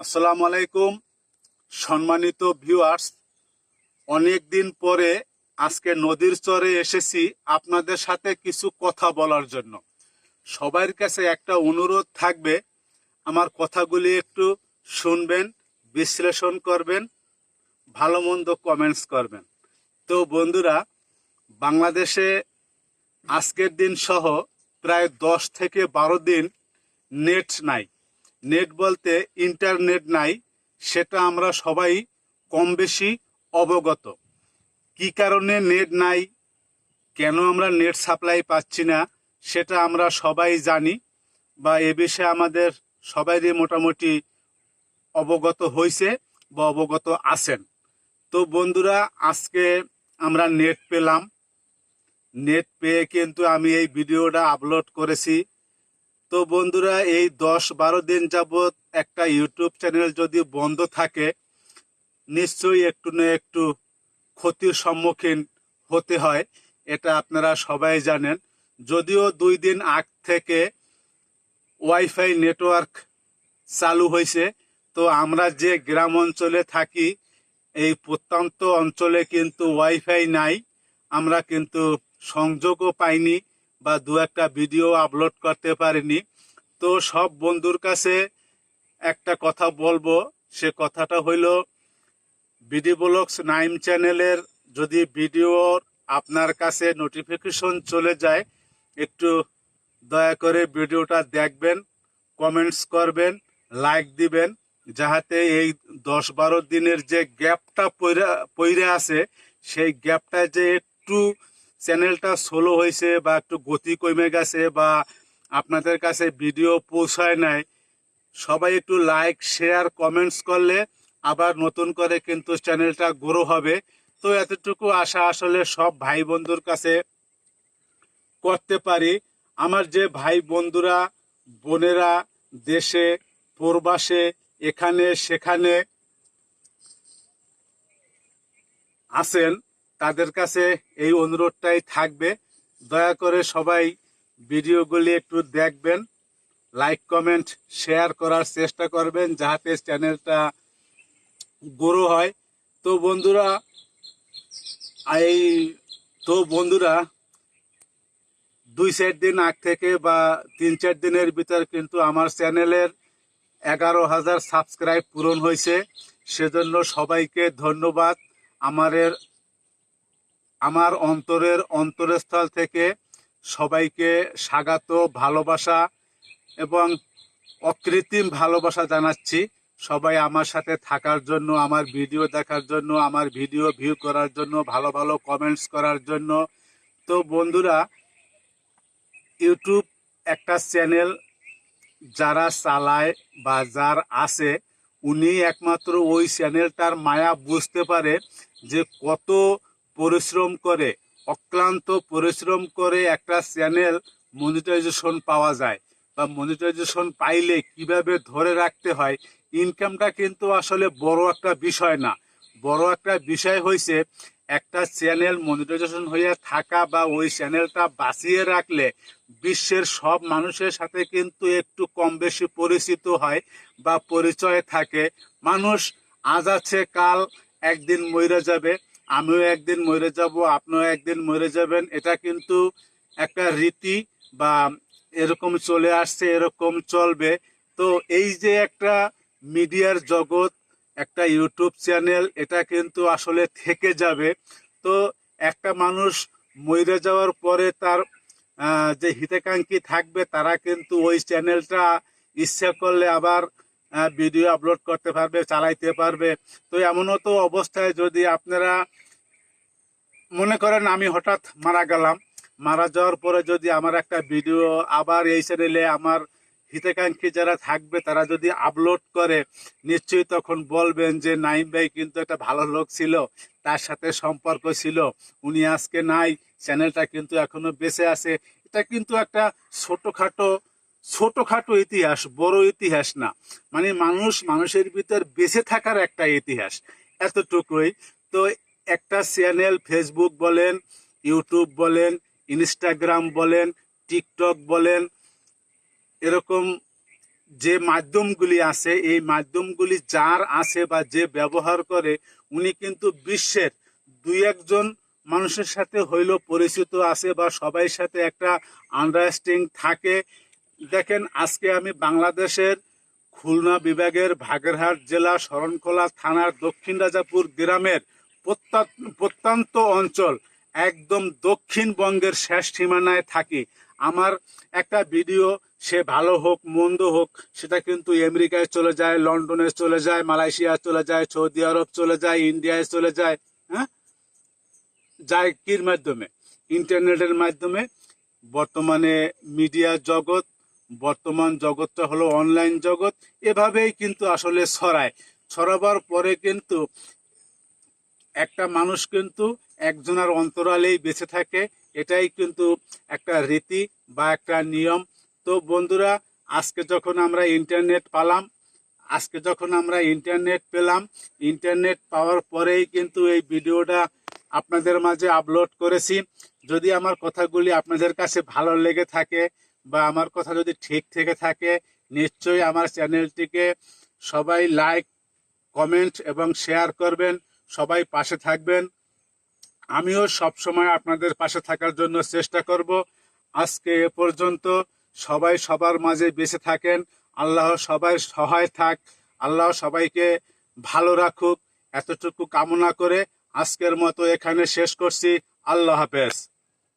আসসালামু আলাইকুম, সম্মানিত ভিউয়ার্স অনেক দিন পরে আজকে নদীর চরে এসেছি আপনাদের সাথে কিছু কথা বলার জন্য। সবার কাছে একটা অনুরোধ থাকবে, আমার কথাগুলি একটু শুনবেন, বিশ্লেষণ করবেন ভালো মন্দ কমেন্টস করবেন। তো বন্ধুরা, বাংলাদেশে আজকের দিন সহ প্রায় দশ থেকে বারো দিন নেট নাই। নেট বলতে ইন্টারনেট নাই, সেটা আমরা সবাই কম বেশি অবগত। কি কারণে নেট নাই, কেন আমরা নেট সাপ্লাই পাচ্ছি না, সেটা আমরা সবাই জানি বা এ বিষয়ে আমাদের সবাইরই মোটামুটি অবগত হয়েছে বা অবগত আছেন। তো বন্ধুরা, আজকে আমরা নেট পেলাম। নেট পেয়ে কিন্তু আমি এই ভিডিওটা আপলোড করেছি। তো বন্ধুরা, এই দশ বারো দিন যাবৎ একটা ইউটিউব চ্যানেল যদি বন্ধ থাকে, নিশ্চয়ই একটু না একটু ক্ষতির সম্মুখীন হতে হয়, এটা আপনারা সবাই জানেন। যদিও দুই দিন আগ থেকে ওয়াইফাই নেটওয়ার্ক চালু হয়েছে, তো আমরা যে গ্রাম অঞ্চলে থাকি, এই প্রত্যন্ত অঞ্চলে কিন্তু ওয়াইফাই নাই, আমরা কিন্তু সংযোগও পাইনি। বা দু একটা ভিডিও আপলোড করতে পারিনি। তো সব বন্ধুর কাছে একটা কথা বলব। সে কথাটা হইল বিডি ব্লগস নাইম চ্যানেলের যদি ভিডিও আপনার কাছে নোটিফিকেশন চলে যায়, একটু দয়া করে ভিডিওটা দেখবেন কমেন্টস করবেন লাইক দিবেন, যাহাতে এই দশ বারো দিনের যে গ্যাপটা পইরে আছে, সেই গ্যাপটা যে একটু চ্যানেলটা সোলো হয়েছে বা একটু গতি কমে গেছে বা আপনাদের কাছে ভিডিও পৌঁছায় নাই, সবাই একটু লাইক শেয়ার কমেন্টস করলে আবার নতুন করে কিন্তু চ্যানেলটা গ্রো হবে। তো এতটুকু আশা আসলে সব ভাই বন্ধুর কাছে করতে পারি। আমার যে ভাই বন্ধুরা, বোনেরা দেশে, প্রবাসে, এখানে, সেখানে আছেন তাদের কাছে এই অনুরোধটাই থাকবে। দয়া করে সবাই ভিডিওগুলি একটু দেখবেন, লাইক, কমেন্ট, শেয়ার করার চেষ্টা করবেন যাহাতে চ্যানেলটা গ্রো হয়। তো বন্ধুরা, এই তো বন্ধুরা, দুই চার দিন আগ থেকে বা তিন চার দিনের ভিতর কিন্তু আমার চ্যানেলের এগারো হাজার সাবস্ক্রাইব পূরণ হয়েছে। সেজন্য সবাইকে ধন্যবাদ। আমাদের আমার অন্তরের অন্তরস্থল থেকে সবাইকে স্বাগত, ভালোবাসা এবং অকৃত্রিম ভালোবাসা জানাচ্ছি। সবাই আমার সাথে থাকার জন্য, আমার ভিডিও দেখার জন্য, আমার ভিডিও ভিউ করার জন্য, ভালো ভালো কমেন্টস করার জন্য। তো বন্ধুরা, ইউটিউব একটা চ্যানেল যারা চালায় বা যার আছে, উনি একমাত্র ওই চ্যানেলটার মায়া বুঝতে পারে যে কত পরিশ্রম করে, অক্লান্ত পরিশ্রম করে একটা চ্যানেল মনিটাইজেশন পাওয়া যায় বা মনিটাইজেশন পাইলে কীভাবে ধরে রাখতে হয় ইনকামটা কিন্তু আসলে বড় একটা বিষয় না। বড় একটা বিষয় হয়েছে একটা চ্যানেল মনিটাইজেশন হয়ে থাকা বা ওই চ্যানেলটা বাঁচিয়ে রাখলে বিশ্বের সব মানুষের সাথে কিন্তু একটু কম বেশি পরিচিত হয় বা পরিচয় থাকে। মানুষ আজ আছে, কাল একদিন মরে যাবে। আমিও একদিন মরে যাব, আপনিও একদিন মরে যাবেন। এটা কিন্তু একটা রীতি বা এরকম চলে আসছে, এরকম চলবে। তো এই যে একটা মিডিয়ার জগৎ, একটা ইউটিউব চ্যানেল, এটা কিন্তু আসলে থেকে যাবে। তো একটা মানুষ মরে যাওয়ার পরে তার যে হিতাকাঙ্ক্ষী থাকবে, তারা কিন্তু ওই চ্যানেলটা ইচ্ছা করলে আবার ভিডিও আপলোড করতে পারবে, চালাইতে পারবে। তো এমনও তো অবস্থায় যদি আপনারা মনে করেন আমি হঠাৎ মারা গেলাম, মারা যাওয়ার পরে যদি আমার একটা ভিডিও আবার এই চ্যানেলে আমার হিতাকাঙ্ক্ষী যারা থাকবে, তারা যদি আপলোড করে, নিশ্চয়ই তখন বলবেন যে নাইম ভাই কিন্তু একটা ভালো লোক ছিল, তার সাথে সম্পর্ক ছিল, উনি আজকে নাই চ্যানেলটা কিন্তু এখনও বেঁচে আছে। এটা কিন্তু একটা ছোটখাটো ছোটখাটো ইতিহাস, বড় ইতিহাস না। মানে মানুষ মানুষের ভিতর বেঁচে থাকার একটা ইতিহাস এতটুকুই। তো একটা চ্যানেল ফেসবুক বলেন ইউটিউব বলেন ইনস্টাগ্রাম বলেন টিকটক বলেন, এরকম যে মাধ্যমগুলি আছে, এই মাধ্যমগুলি যার আছে বা যে ব্যবহার করে, উনি কিন্তু বিশ্বের দুই একজন মানুষের সাথে হইল পরিচিত আছে বা সবাই সাথে একটা আন্ডারস্ট্যান্ডিং থাকে। দেখেন, আজকে আমি বাংলাদেশের খুলনা বিভাগের ভাগেরহাট জেলা শরণখোলা থানার দক্ষিণ রাজাপুর গ্রামের প্রত্যা- প্রত্যন্ত অঞ্চল, একদম দক্ষিণবঙ্গের শেষ সীমানায় থাকি। আমার একটা ভিডিও, সে ভালো হোক, মন্দ হোক, সেটা কিন্তু আমেরিকায় চলে যায়, লন্ডনে চলে যায়, মালয়েশিয়া চলে যায়, সৌদি আরব চলে যায়, ইন্ডিয়ায় চলে যায় হ্যাঁ? যায় কির মাধ্যমে? ইন্টারনেটের মাধ্যমে। বর্তমানে মিডিয়া জগৎ বর্তমান জগৎটা হলো অনলাইন জগৎ, এভাবেই কিন্তু আসলে ছড়ায়। ছড়াবার পরে কিন্তু একটা মানুষ কিন্তু একজনের অন্তরালেই বেঁচে থাকে, এটাই কিন্তু একটা রীতি বা একটা নিয়ম। তো বন্ধুরা, আজকে যখন আমরা ইন্টারনেট পালাম, আজকে যখন আমরা ইন্টারনেট পেলাম ইন্টারনেট পাওয়ার পরেই কিন্তু এই ভিডিওটা আপনাদের মাঝে আপলোড করেছি। যদি আমার কথাগুলি আপনাদের কাছে ভালো লেগে থাকে বা আমার কথা যদি ঠিক থেকে থাকে, নিশ্চয়ই আমার চ্যানেলটিকে সবাই লাইক কমেন্ট এবং শেয়ার করবেন, সবাই পাশে থাকবেন। আমিও সব সময় আপনাদের পাশে থাকার জন্য চেষ্টা করব। আজকে এ পর্যন্ত সবাই সবার মাঝে বেঁচে থাকেন। আল্লাহ সবাই সহায় থাক। আল্লাহ সবাইকে ভালো রাখুক। এতটুকু কামনা করে আজকের মতো এখানে শেষ করছি। আল্লাহ হাফেজ।